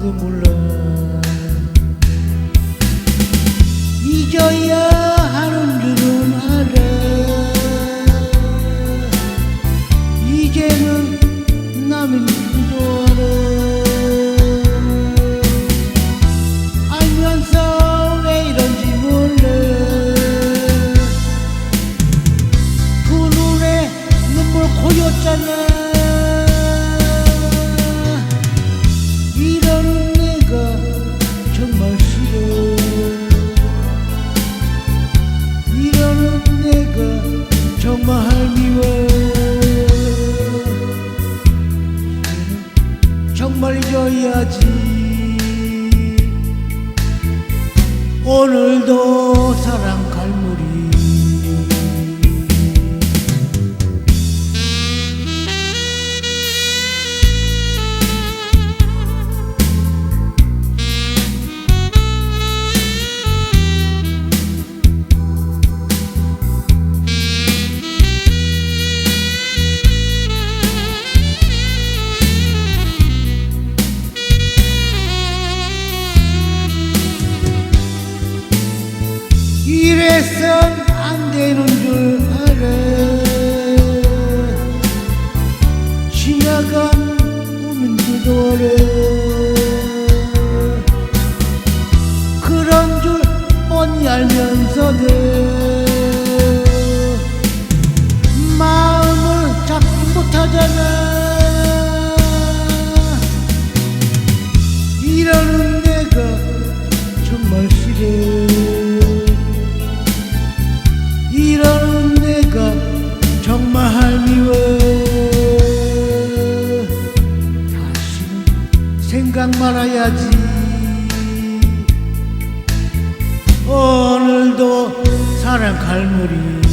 나도 몰라. 잊어야 하는 줄은 알아. 이제는 남인 줄도 알아. 알면서 왜 이런지 몰라. 그 눈에 눈물 고였잖아 말 잊어야지. 오늘도 사랑 이래선 안 되는 줄 알아 생각 말아야지. 오늘도 사랑 갈무리